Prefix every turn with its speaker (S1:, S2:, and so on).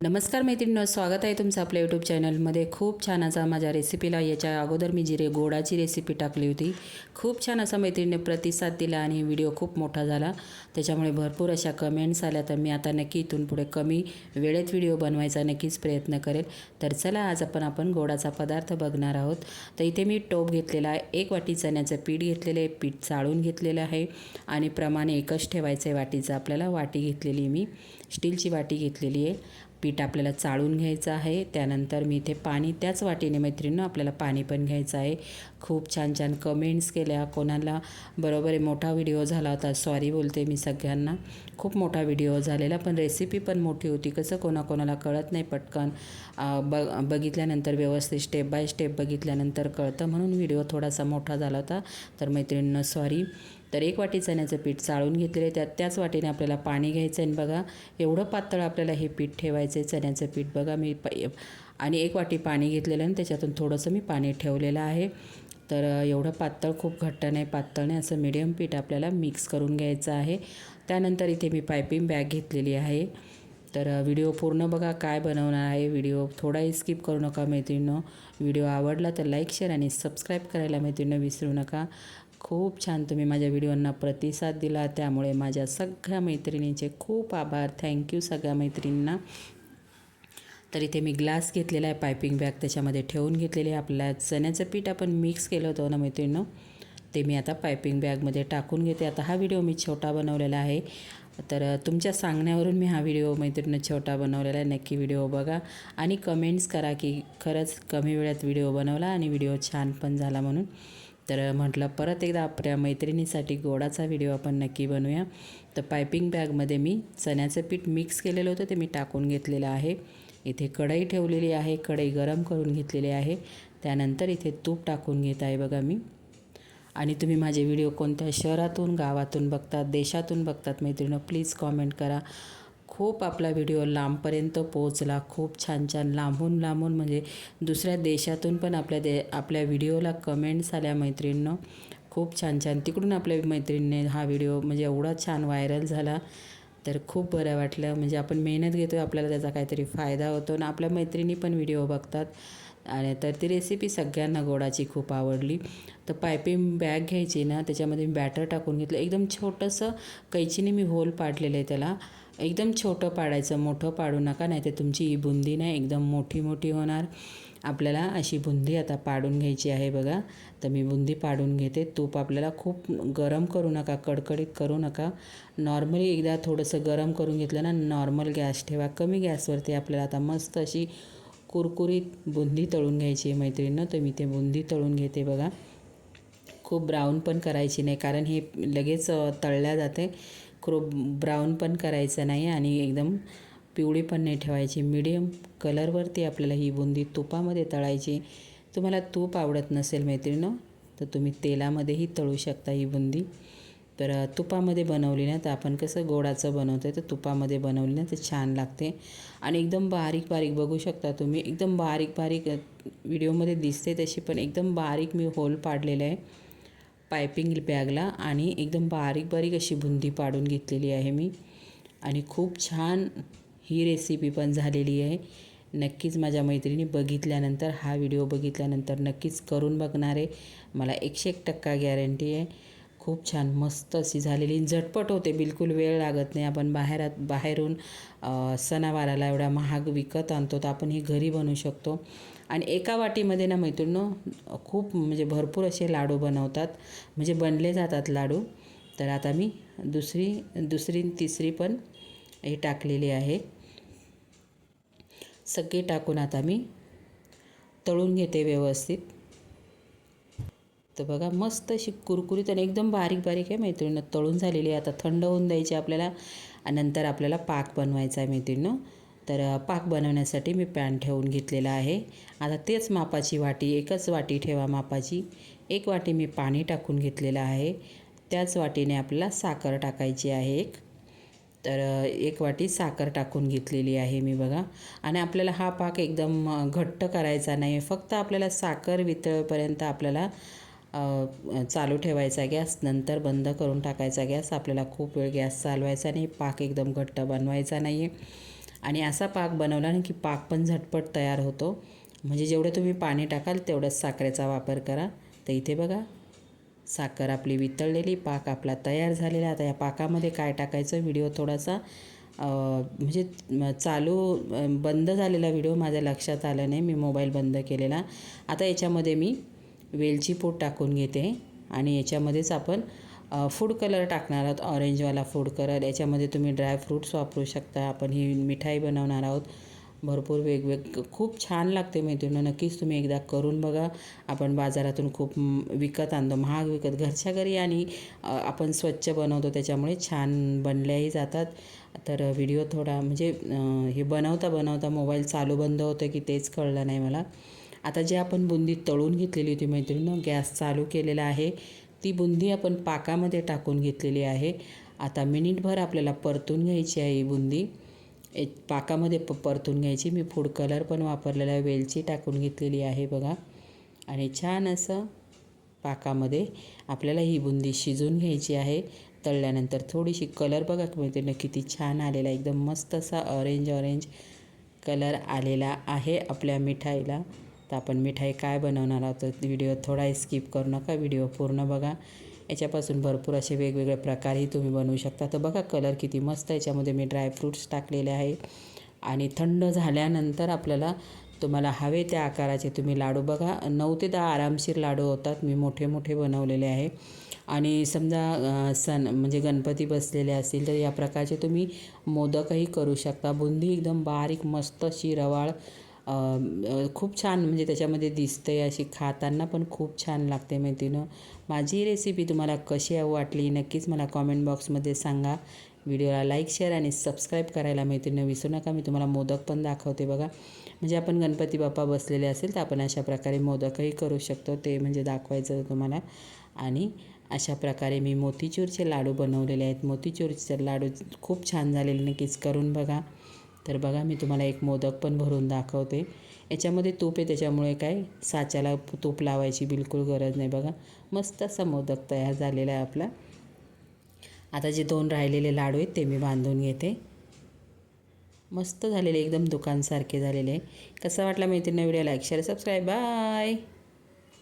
S1: नमस्कार मैत्रिणींनो स्वागत आहे तुमचं आपल्या यूट्यूब चॅनलमध्ये खूप छान असा माझ्या रेसिपीला याच्या अगोदर मी जिरे गोडाची रेसिपी टाकली होती. खूप छान असा मैत्रिणीने प्रतिसाद दिला आणि व्हिडिओ खूप मोठा झाला. त्याच्यामुळे भरपूर अशा कमेंट्स आल्या तर मी आता नक्की इथून पुढे कमी वेळेत व्हिडिओ बनवायचा नक्कीच प्रयत्न करेल. तर चला आज आपण आपण गोडाचा पदार्थ बघणार आहोत. तर इथे मी टोप घेतलेला आहे. एक वाटी चण्याचं पीठ घेतलेलं आहे. पीठ चाळून घेतलेलं आहे. आणि प्रमाणे एकच ठेवायचं आहे वाटीचं. आपल्याला वाटी घेतलेली मी. स्टीलची वाटी घेतलेली आहे. पीठ आपल्याला चाळून घ्यायचं आहे. त्यानंतर मी इथे पाणी त्याच वाटीने मैत्रिणीनं आपल्याला पाणी पण घ्यायचं आहे. खूप छान छान कमेंट्स केल्या. कोणाला बरोबर आहे मोठा व्हिडिओ झाला होता. सॉरी बोलते मी सगळ्यांना. खूप मोठा व्हिडिओ झालेला पण रेसिपी पण मोठी होती. कसं कोणाकोणाला कळत नाही पटकन. ब बघितल्यानंतर व्यवस्थित स्टेप बाय स्टेप बघितल्यानंतर कळतं म्हणून व्हिडिओ थोडासा मोठा झाला होता. तर मैत्रिणीनं सॉरी तर एक वाटी चण्याचं पीठ चाळून घेतलेलं आहे. त्यात त्याच वाटीने आपल्याला पाणी घ्यायचं आहे. बघा एवढं पातळ आपल्याला हे पीठ ठेवायचं आहे चण्याचं पीठ. बघा मी प आणि एक वाटी पाणी घेतलेलं आणि त्याच्यातून थोडंसं मी पाणी ठेवलेलं आहे. तर एवढं पातळ खूप घट्ट नाही पातळ नाही. असं मिडियम पीठ आपल्याला मिक्स करून घ्यायचं आहे. त्यानंतर इथे मी पायपिंग बॅग घेतलेली आहे. तर व्हिडिओ पूर्ण बघा काय बनवणार आहे. व्हिडिओ थोडाही स्किप करू नका मैत्रिणीनं. व्हिडिओ आवडला तर लाईक शेअर आणि सबस्क्राईब करायला मैत्रिणीनं विसरू नका. खूप छान तुम्ही माझ्या व्हिडिओंना प्रतिसाद दिला. त्यामुळे माझ्या सगळ्या मैत्रिणींचे खूप आभार. थँक्यू सगळ्या मैत्रिणींना. तर इथे मी ग्लास घेतलेला आहे पायपिंग बॅग त्याच्यामध्ये ठेवून घेतलेली आहे. आपल्या चण्याचं पीठ आपण मिक्स केलं होतं ना मैत्रिणीनं? ते मी आता पायपिंग बॅगमध्ये टाकून घेते. आता हा व्हिडिओ मी छोटा बनवलेला आहे. तर तुमच्या सांगण्यावरून मी हा व्हिडिओ मैत्रिणीनं छोटा बनवलेला आहे. नक्की व्हिडिओ बघा आणि कमेंट्स करा की खरंच कमी वेळात व्हिडिओ बनवला आणि व्हिडिओ छान पण झाला म्हणून. तर म्हटलं परत एकदा आपल्या मैत्रिणीसाठी गोडाचा व्हिडिओ आपण नक्की बनवूया. तर पायपिंग बॅगमध्ये मी चण्याचं पीठ मिक्स केलेलं होतं ते मी टाकून घेतलेलं आहे. इथे कढई ठेवलेली आहे कढई गरम करून घेतलेली आहे. त्यानंतर इथे तूप टाकून घेत आहे बघा मी. आणि तुम्ही माझे व्हिडिओ कोणत्या शहरातून गावातून बघतात देशातून बघतात मैत्रिणी प्लीज कॉमेंट करा. खूप आपला व्हिडिओ लांबपर्यंत पोहोचला. खूप छान छान लांबून लांबून म्हणजे दुसऱ्या देशातून पण आपल्या दे आपल्या व्हिडिओला कमेंट्स आल्या मैत्रिणीनं. खूप छान छान. तिकडून आपल्या मैत्रिणीने हा व्हिडिओ म्हणजे एवढा छान व्हायरल झाला. तर खूप बरं वाटलं. म्हणजे आपण मेहनत घेतो आपल्याला त्याचा काहीतरी फायदा होतो आणि आपल्या मैत्रिणी पण व्हिडिओ बघतात. आणि तर ती रेसिपी सगळ्यांना गोडाची खूप आवडली. तर पायपिंग बॅग घ्यायची ना त्याच्यामध्ये मी बॅटर टाकून घेतलं. एकदम छोटंसं कैचीने मी होल पाडलेलं आहे त्याला. एकदम छोटं पाडायचं मोठं पाडू नका नाही तर तुमची ही बुंदी नाही एकदम मोठी मोठी होणार. आपल्याला अशी बुंदी आता पाडून घ्यायची आहे बघा. तर मी बुंदी पाडून घेते. तूप आपल्याला खूप गरम करू नका कडकडीत करू नका. नॉर्मली एकदा थोडंसं गरम करून घेतलं ना नॉर्मल गॅस ठेवा. कमी गॅसवरती आपल्याला आता मस्त अशी कुरकुरीत बुंदी तळून घ्यायची आहे मैत्रिणीनं. तर मी ते बुंदी तळून घेते बघा. खूप ब्राऊन पण करायची नाही कारण हे लगेच तळल्या जाते. क्रो ब्राऊन पण करायचं नाही आणि एकदम पिवळी पण नाही ठेवायची. मिडियम कलरवरती आपल्याला ही बुंदी तुपामध्ये तळायची. तुम्हाला तूप आवडत नसेल मैत्रिणं तर तुम्ही तेलामध्येही तळू शकता ही बुंदी. तर तुपामध्ये बनवली ना तर आपण कसं गोडाचं बनवतो आहे तर तुपामध्ये बनवली ना तर छान लागते. आणि एकदम बारीक बारीक बघू शकता तुम्ही एकदम बारीक बारीक व्हिडिओमध्ये दिसते तशी पण एकदम बारीक मी होल पाडलेलं आहे. पायपिंग बॅगला आणि एकदम बारीक बारीक अशी बुंदी पाडून घेतलेली आहे मी. आणि खूप छान ही रेसिपी पण झालेली आहे. नक्कीच माझ्या मैत्रिणी बघितल्यानंतर हा व्हिडिओ बघितल्यानंतर नक्कीच करून बघणार आहे. मला एकशे एक टक्का गॅरंटी आहे. खूप छान मस्त अशी झालेली. झटपट होते बिलकुल वेळ लागत नाही. आपण बाहेरात बाहेरून सणावाराला एवढा महाग विकत आणतो तर आपण ही घरी बनवू शकतो. आणि एका वाटीमध्ये ना मैत्रिणं खूप म्हणजे भरपूर असे लाडू बनवतात. म्हणजे बनले जातात लाडू. तर आता मी दुसरी दुसरी तिसरी पण हे टाकलेली आहे. सगळी टाकून आता मी तळून घेते व्यवस्थित. तर बघा मस्त अशी कुरकुरीत आणि एकदम बारीक बारीक आहे मैत्रिणीनं तळून झालेली आहे. आता थंड होऊन द्यायची आपल्याला. आणि नंतर आपल्याला पाक बनवायचा आहे मैत्रिणीनं तर पाक बनवण्यासाठी मी पॅन ठेवून घेतलेला आहे. आता तेच मापाची वाटी एकच वाटी ठेवा मापाची. एक वाटी मी पाणी टाकून घेतलेलं आहे. त्याच वाटीने आपल्याला साखर टाकायची आहे एक. तर एक वाटी साखर टाकून घेतलेली आहे मी बघा. आणि आपल्याला हा पाक एकदम घट्ट करायचा नाही. फक्त आपल्याला साखर वितळपर्यंत आपल्याला चालू ठेवायचा गॅस नंतर बंद करून टाकायचा गॅस. आपल्याला खूप वेळ गॅस चालवायचा नाही पाक एकदम घट्ट बनवायचा नाही आहे आणि असा पाक बनवला ना की पाक पण झटपट तयार होतो. म्हणजे जेवढं तुम्ही पाणी टाकाल तेवढंच साखरेचा वापर करा. तर इथे बघा साखर आपली वितळलेली पाक आपला तयार झालेला. आता या पाकामध्ये काय टाकायचं व्हिडिओ थोडासा म्हणजे चालू बंद झालेला व्हिडिओ माझ्या लक्षात आला नाही. मी मोबाईल बंद केलेला. आता याच्यामध्ये मी वेलची पूड टाकून घेते आणि याच्यामध्येच आपण फूड कलर टाकणार आहोत. ऑरेंजवाला फूड कलर याच्यामध्ये तुम्ही ड्रायफ्रूट्स वापरू शकता. आपण ही मिठाई बनवणार आहोत. भरपूर वेगवेग खूप छान लागते मैत्रिणी नक्कीच तुम्ही एकदा करून बघा. आपण बाजारातून खूप विकत आणतो. महाग विकत. घरच्या घरी आणि आपण स्वच्छ बनवतो. त्याच्यामुळे छान बनल्याही जातात. तर व्हिडिओ थोडा म्हणजे हे बनवता बनवता मोबाईल चालू बंद होतं की तेच कळलं नाही मला. आता जे आपण बुंदी तळून घेतलेली होती मैत्रिणीनं गॅस चालू केलेला आहे. ती बुंदी आपण पाकामध्ये टाकून घेतलेली आहे. आता मिनिटभर आपल्याला परतून घ्यायची आहे ही बुंदी. एक पाकामध्ये प परतून घ्यायची. मी फूड कलर पण वापरलेला आहे. वेलची टाकून घेतलेली आहे बघा. आणि छान असं पाकामध्ये आपल्याला ही बुंदी शिजून घ्यायची आहे. तळल्यानंतर थोडीशी कलर बघा मैत्रिणी किती छान आलेला एकदम मस्त असा ऑरेंज ऑरेंज कलर आलेला आहे आपल्या मिठाईला. तर आपण मिठाई काय बनवणार आहोत तर व्हिडिओ थोडा स्किप करू नका. व्हिडिओ पूर्ण बघा. याच्यापासून भरपूर असे वेगवेगळे प्रकारही तुम्ही बनवू शकता. तर बघा कलर किती मस्त याच्यामध्ये मी ड्रायफ्रूट्स टाकलेले आहे. आणि थंड झाल्यानंतर आपल्याला तुम्हाला हवे त्या आकाराचे तुम्ही लाडू बघा. नऊ ते दहा आरामशीर लाडू होतात. मी मोठे मोठे बनवलेले आहे. आणि समजा सण म्हणजे गणपती बसलेले असतील तर या प्रकारचे तुम्ही मोदकही करू शकता. बुंदी एकदम बारीक मस्त अशी रवाळ खूप छान म्हणजे त्याच्यामध्ये दिसते अशी खाताना पण खूप छान लागते मैत्रिणं माझी रेसिपी तुम्हाला कशी वाटली नक्कीच मला कॉमेंट बॉक्समध्ये सांगा. व्हिडिओला लाईक शेअर आणि सबस्क्राईब करायला मैत्रिणं विसरू नका. मी तुम्हाला मोदक पण दाखवते बघा. म्हणजे आपण गणपती बाप्पा बसलेले असेल तर आपण अशा प्रकारे मोदकही करू शकतो. ते म्हणजे दाखवायचं तुम्हाला. आणि अशा प्रकारे मी मोतीचूरचे लाडू बनवलेले आहेत. मोतीचूरचे लाडू खूप छान झालेले नक्कीच करून बघा. तर बघा मी तुम्हाला एक मोदक पण भरून दाखवते. याच्यामध्ये तूप आहे त्याच्यामुळे काय साच्याला तूप लावायची बिलकुल गरज नाही बघा. मस्त असा मोदक तयार झालेला आहे आपला. आता जे दोन राहिलेले लाडू आहेत ते मी बांधून घेते. मस्त झालेले एकदम दुकानसारखे झालेले. कसा वाटला मैत्रिणी video like share subscribe bye